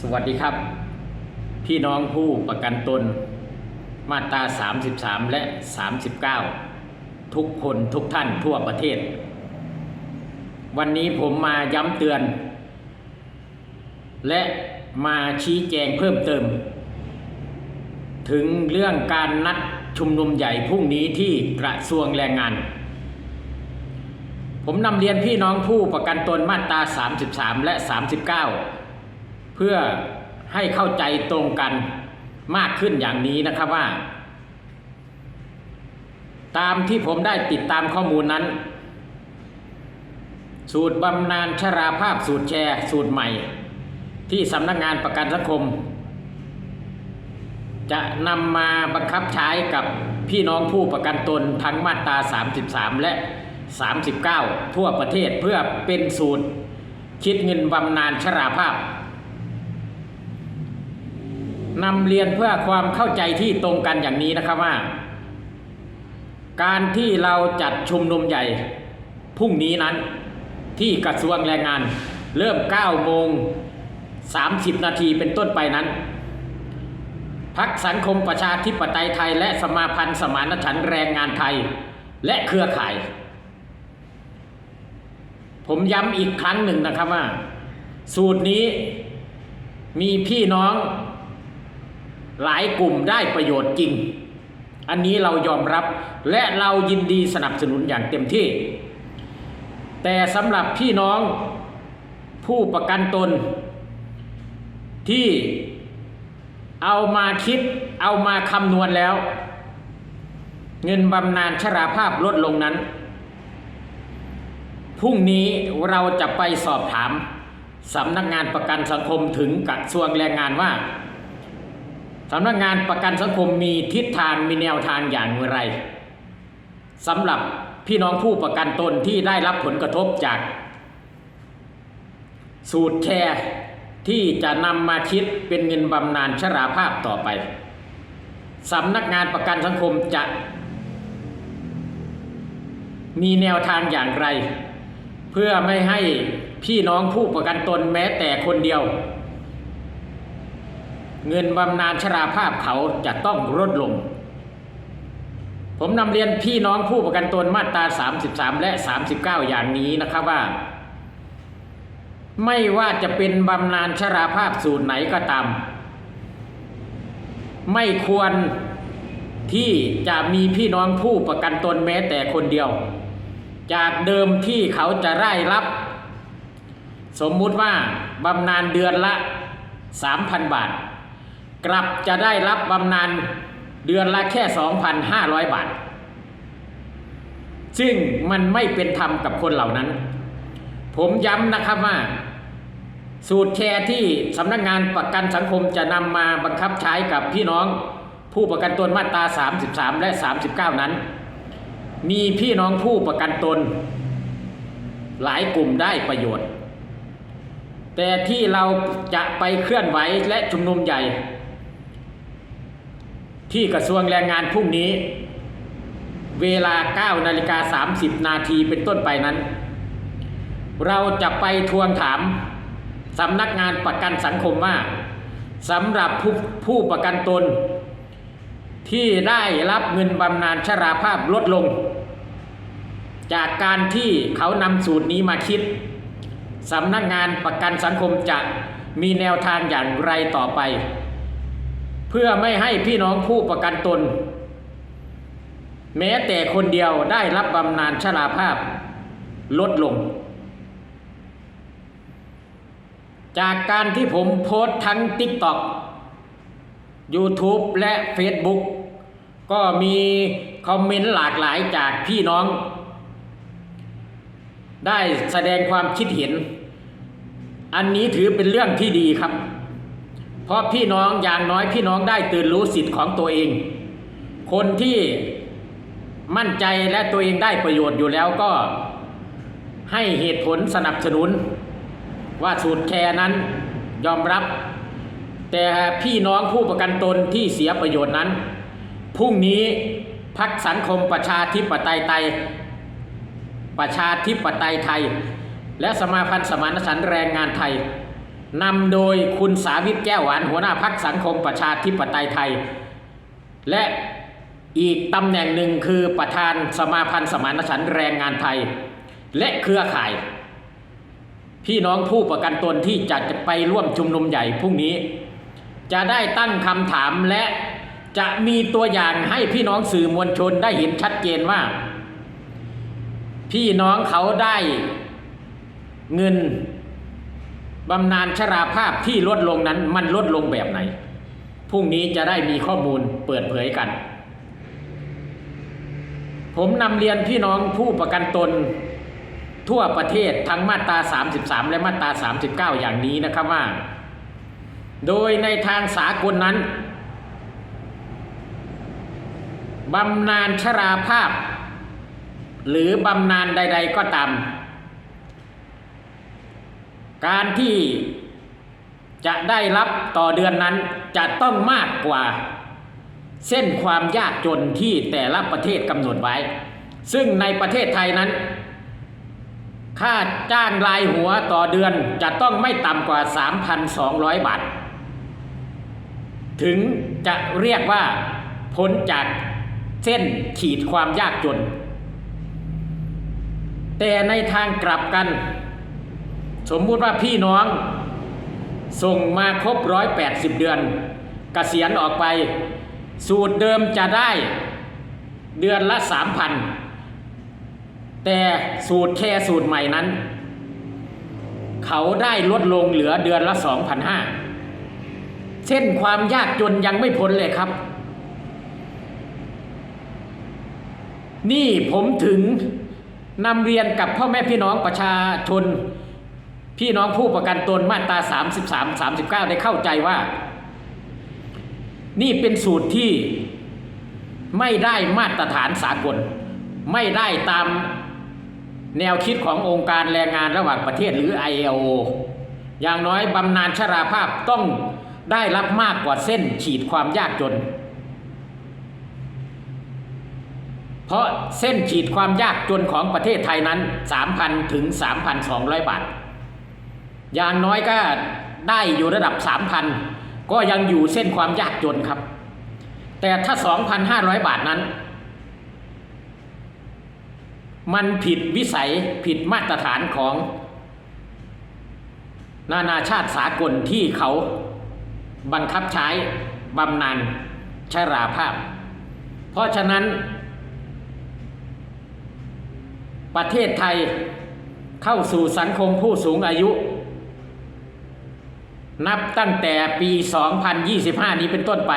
สวัสดีครับ พี่น้องผู้ประกันตน มาตรา 33 และ 39 ทุกคนทุกท่านทั่วประเทศ วันนี้ผมมาย้ำเตือน และมาชี้แจงเพิ่มเติม ถึงเรื่องการนัดชุมนุมใหญ่พรุ่งนี้ที่กระทรวงแรงงาน ผมนำเรียนพี่น้องผู้ประกันตนมาตรา 33 และ 39 เพื่อให้เข้าใจตรงกันมากขึ้นอย่างนี้นะครับว่า ตามที่ผมได้ติดตามข้อมูลนั้น สูตรบำนาญชราภาพสูตรแชร์สูตรใหม่ ที่สำนักงานประกันสังคม จะนำมาบังคับใช้กับพี่น้องผู้ประกันตนทั้งมาตรา 33 และ 39 ทั่วประเทศเพื่อเป็นสูตรคิดเงินบำนาญชราภาพ นำเรียนเพื่อความเข้าใจที่ตรงกันอย่างนี้นะครับว่า การที่เราจัดชุมนุมใหญ่พรุ่งนี้นั้นที่กระทรวงแรงงาน เริ่ม 9 โมง 30 นาทีเป็นต้นไปนั้นพักสังคมประชาธิปไตยไทย และสมาพันธ์สมานฉันท์แรงงานไทย และเครือข่าย ผมย้ำอีกครั้งหนึ่งนะครับว่า สูตรนี้มีพี่น้อง หลายกลุ่มได้ประโยชน์จริง อันนี้เรายอมรับและเรายินดีสนับสนุนอย่างเต็มที่ แต่สำหรับพี่น้องผู้ประกันตน ที่เอามาคิดเอามาคำนวณแล้ว เงินบำนาญชราภาพลดลงนั้นพรุ่งนี้เราจะไปสอบถามสำนักงานประกันสังคมถึงกระทรวงแรงงานว่า สำนักงานประกันสังคมมีทิศทางมีแนวทางอย่างไรสำหรับพี่น้องผู้ประกันตนที่ได้รับผลกระทบจาก สูตรแชร์ที่จะนำมาคิดเป็นเงินบำนาญชราภาพต่อไปสำนักงานประกันสังคมจะ มีแนวทางอย่างไร เพื่อไม่ให้พี่น้องผู้ประกันตนแม้แต่คนเดียว เงินบำนาญชราภาพเขาจะต้องลดลง ผมนำเรียนพี่น้องผู้ประกันตนมาตรา 33 และ 39 อย่างนี้นะครับว่า ไม่ว่าจะเป็นบำนาญชราภาพสูตรไหนก็ตาม ไม่ควรที่จะมีพี่น้องผู้ประกันตนแม้แต่คนเดียว จากเดิมที่เขาจะได้รับ สมมุติว่าบำนาญเดือนละ 3,000 บาท กลับจะได้รับบำนาญเดือนละแค่ 2,500 บาท ซึ่งมันไม่เป็นธรรมกับคนเหล่านั้น ผมย้ำนะครับว่า สูตรแชร์ที่สำนักงานประกันสังคมจะนำมาบังคับใช้กับพี่น้อง ผู้ประกันตนมาตรา 33 และ 39 นั้น มีพี่น้องผู้ประกันตน หลายกลุ่มได้ประโยชน์ แต่ที่เราจะไปเคลื่อนไหวและชุมนุมใหญ่ ที่กระทรวงแรงงานพรุ่งนี้ เวลา 9 นาฬิกา 30 นาทีเป็นต้นไปนั้น เราจะไปทวงถามสำนักงานประกันสังคมว่าสำหรับผู้ผู้ประกันตน ที่ได้รับเงินบำนาญชราภาพลดลง จากการที่เขานำสูตรนี้มาคิดสำนักงานประกันสังคมจะมีแนวทางอย่างไรต่อไป พื่อไม่ให้พี่น้องผู้ประกันตน แม้แต่คนเดียวได้รับบำนาญชราภาพลดลง จากการที่ผมโพสทั้ง TikTok YouTube และ Facebook ก็มีคอมเมนต์หลากหลายจากพี่น้อง ได้แสดงความคิดเห็น อันนี้ถือเป็นเรื่องที่ดีครับ เพราะพี่น้องอย่างน้อยพี่น้องได้ตื่นรู้สิทธิ์ของตัวเอง คนที่มั่นใจและตัวเองได้ประโยชน์อยู่แล้วก็ให้เหตุผลสนับสนุน ว่าสูตรแคร์นั้นยอมรับ แต่พี่น้องผู้ประกันตนที่เสียประโยชน์นั้นพรุ่งนี้พักสังคมประชาธิปไตยไทย ประชาธิปไตยไทย และสมาพันธ์สมานฉันแรงงานไทย นำโดยคุณสาวิตแก้วหวานหัวหน้าพักสังคมประชาธิปไตยไทย และอีกตำแหน่งหนึ่งคือประธานสมาพันธ์สมานฉันท์แรงงานไทย และเครือข่าย พี่น้องผู้ประกันตนที่จะไปร่วมชุมนุมใหญ่พรุ่งนี้ จะได้ตั้งคำถามและจะมีตัวอย่างให้พี่น้องสื่อมวลชนได้เห็นชัดเจนว่า พี่น้องเขาได้เงิน บำนาญชราภาพที่ลดลงนั้นมันลดลงแบบไหน พรุ่งนี้จะได้มีข้อมูลเปิดเผยกัน ผมนำเรียนพี่น้องผู้ประกันตนทั่วประเทศทั้งมาตรา 33 และมาตรา 39 อย่างนี้นะครับว่า โดยในทางสากลนั้นบำนาญชราภาพ หรือบำนาญใด ๆ ก็ตาม การที่จะได้รับต่อเดือนนั้นจะต้องมากกว่าเส้นความยากจนที่แต่ละประเทศกำหนดไว้ ซึ่งในประเทศไทยนั้น ค่าจ้างรายหัวต่อเดือนจะต้องไม่ต่ำกว่า 3,200 บาท ถึงจะเรียกว่าพ้นจากเส้นขีดความยากจน แต่ในทางกลับกัน สมมุติว่าพี่น้อง ส่งมาครบร้อยแปดสิบเดือนกเกษียณออกไป สูตรเดิมจะได้เดือนละสามพันแต่สูตรแค่สูตรใหม่นั้น เขาได้ลดลงเหลือเดือนละสองพันห้าเส้นความยากจนยังไม่พ้นเลยครับ นี่ผมถึงนำเรียนกับพ่อแม่พี่น้องประชาชน พี่น้องผู้ประกันตนมาตรา 33 39 ได้เข้าใจว่า นี่เป็นสูตรที่ไม่ได้มาตรฐานสากล ไม่ได้ตามแนวคิดขององค์การแรงงานระหว่างประเทศหรือ ILO อย่างน้อยบำนาญชราภาพต้องได้รับมากกว่าเส้นขีดความยากจน เพราะเส้นขีดความยากจนของประเทศไทยนั้น 3,000 ถึง 3,200 บาท อย่างน้อยก็ได้อยู่ระดับ 3,000 ก็ยังอยู่เส้นความยากจนครับ แต่ถ้า 2,500 บาทนั้น มันผิดวิสัยผิดมาตรฐานของ นานาชาติสากลที่เขาบังคับใช้บำนาญชราภาพ เพราะฉะนั้น ประเทศไทยเข้าสู่สังคมผู้สูงอายุ นับตั้งแต่ปี 2025 นี้เป็นต้นไป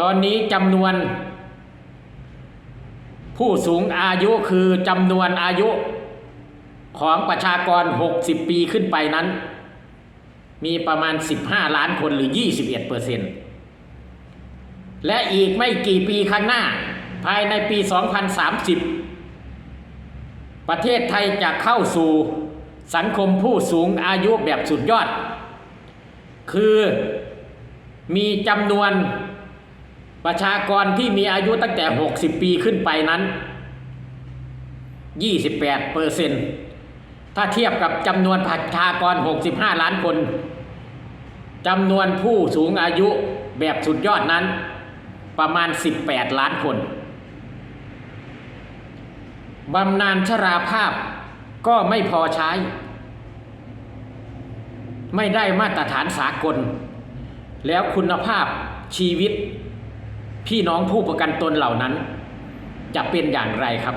ตอนนี้จำนวน ผู้สูงอายุคือจำนวนอายุของประชากร 60 ปีขึ้นไปนั้น มีประมาณ 15 ล้านคนหรือ 21เปอร์เซ็นต์และอีกไม่กี่ปีข้างหน้า ภายในปี 2030 ประเทศไทยจะเข้าสู่สังคมผู้สูงอายุแบบสุดยอด คือมีจำนวนประชากรที่มีอายุตั้งแต่ 60 ปีขึ้นไปนั้น 28เปอร์เซ็นต์ถ้าเทียบกับจำนวนประชากร 65 ล้านคนจำนวนผู้สูงอายุแบบสุดยอดนั้น ประมาณ 18 ล้านคนบำนาญชราภาพก็ไม่พอใช้ ไม่ได้มาตรฐานสากล แล้วคุณภาพชีวิต พี่น้องผู้ประกันตนเหล่านั้น จะเป็นอย่างไรครับ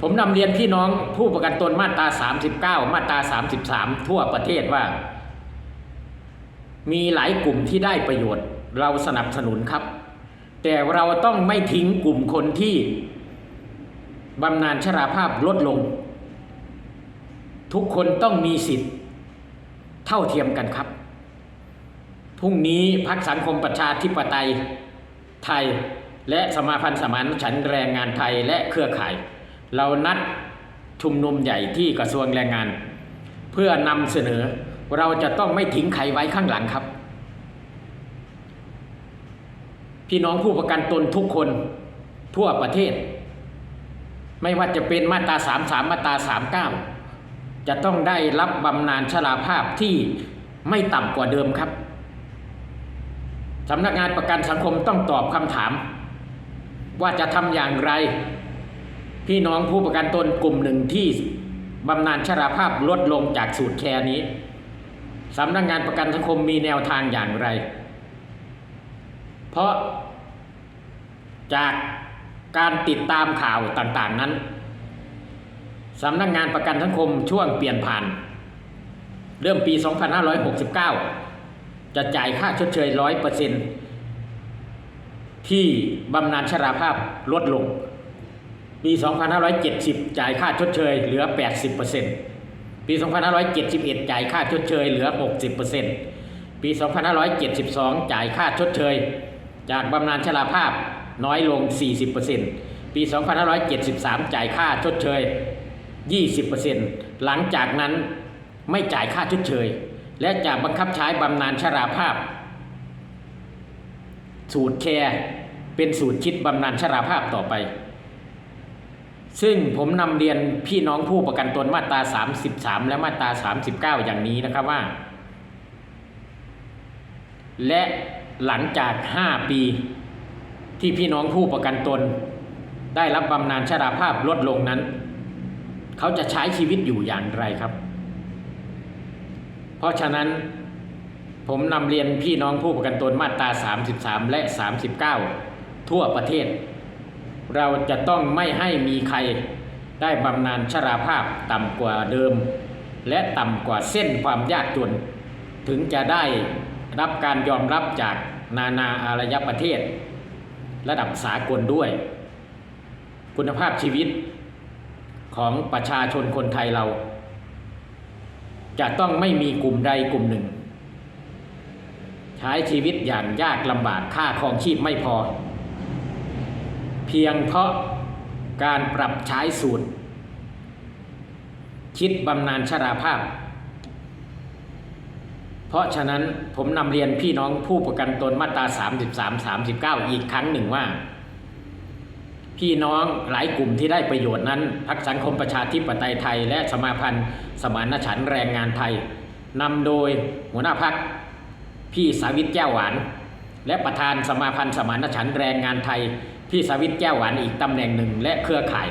ผมนำเรียนพี่น้องผู้ประกันตนมาตรา 39 มาตรา 33 ทั่วประเทศว่า มีหลายกลุ่มที่ได้ประโยชน์ เราสนับสนุนครับ แต่เราต้องไม่ทิ้งกลุ่มคนที่บำนาญชราภาพลดลง ทุกคนต้องมีสิทธิ์ เท่าเทียมกันครับ พรุ่งนี้พักสังคมประชาธิปไตยไทย และสมาพันธ์สมานฉันแรงงานไทยและเครือข่าย เรานัดชุมนุมใหญ่ที่กระทรวงแรงงาน เพื่อนำเสนอเราจะต้องไม่ทิ้งใครไว้ข้างหลังครับ พี่น้องผู้ประกันตนทุกคนทั่วประเทศ ไม่ว่าจะเป็นมาตรา 33 มาตรา 39 จะต้องได้รับบำนาญชราภาพที่ไม่ต่ำกว่าเดิมครับสำนักงานประกันสังคมต้องตอบคำถาม ว่าจะทำอย่างไร พี่น้องผู้ประกันตนกลุ่มหนึ่งที่บำนาญชราภาพลดลงจากสูตรแคร์นี้สำนักงานประกันสังคมมีแนวทางอย่างไร เพราะจากการติดตามข่าวต่างๆนั้น สำนักงานประกันสังคมช่วงเปลี่ยนผ่าน เริ่มปี 2569 จะจ่ายค่าชดเชย 100%ที่บำนาญชราภาพลดลง ปี 2570 จ่ายค่าชดเชยเหลือ 80%ปี 2571 จ่ายค่าชดเชยเหลือ 60%ปี 2572 จ่ายค่าชดเชย จากบำนาญชราภาพน้อยลง 40%ปี 2573 จ่ายค่าชดเชย 20%หลังจากนั้นไม่จ่ายค่าชดเชย และจะบังคับใช้บำนาญชราภาพ สูตรแคร์เป็นสูตรคิดบำนาญชราภาพต่อไป ซึ่งผมนำเรียนพี่น้องผู้ประกันตนมาตรา 33 และมาตรา 39 อย่างนี้นะครับว่า และหลังจาก 5 ปีที่พี่น้องผู้ประกันตน ได้รับบำนาญชราภาพลดลงนั้น เขาจะใช้ชีวิตอยู่อย่างไรครับ เพราะฉะนั้นผมนำเรียนพี่น้องผู้ประกันตนมาตรา 33 และ 39 ทั่วประเทศ เราจะต้องไม่ให้มีใครได้บำนาญชราภาพต่ำกว่าเดิม และต่ำกว่าเส้นความยากจน ถึงจะได้รับการยอมรับจากนานาอารยประเทศ ระดับสากลด้วย คุณภาพชีวิต ของประชาชนคนไทยเรา จะต้องไม่มีกลุ่มใดกลุ่มหนึ่ง ใช้ชีวิตอย่างยากลำบากค่าครองชีพไม่พอ เพียงเพราะการปรับใช้สูตร คิดบำนาญชราภาพ เพราะฉะนั้นผมนำเรียนพี่น้องผู้ประกันตนมาตรา 33 39 อีกครั้งหนึ่งว่า พี่น้องหลายกลุ่มที่ได้ประโยชน์นั้นพักสังคมประชาธิปไตยไทย และสมาพันธ์สมานฉันท์แรงงานไทยนำโดยหัวหน้าพักพี่สาวิตแก้วหวาน และประธานสมาพันธ์สมานฉันท์แรงงานไทย พี่สาวิตแก้วหวานอีกตำแหน่งหนึ่งและเครือข่าย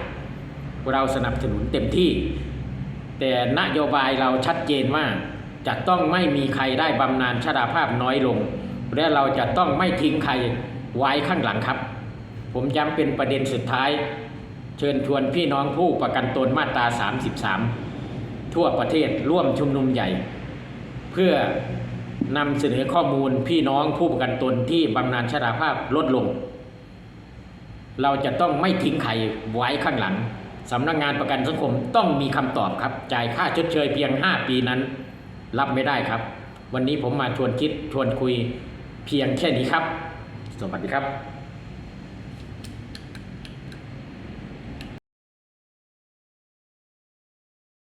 เราสนับสนุนเต็มที่ แต่นโยบายเราชัดเจนว่าจะต้องไม่มีใครได้บำนาญชราภาพน้อยลง และเราจะต้องไม่ทิ้งใครไว้ข้างหลังครับ ผมย้ำเป็นประเด็นสุดท้าย เชิญชวนพี่น้องผู้ประกันตนมาตรา 33 ทั่วประเทศร่วมชุมนุมใหญ่ เพื่อนำเสนอข้อมูลพี่น้องผู้ประกันตนที่บำนาญชราภาพลดลง เราจะต้องไม่ทิ้งใครไว้ข้างหลังสำนักงานประกันสังคมต้องมีคำตอบครับจ่ายค่าชดเชยเพียง 5 ปีนั้น รับไม่ได้ครับ วันนี้ผมมาชวนคิดชวนคุยเพียงแค่นี้ครับ สวัสดีครับ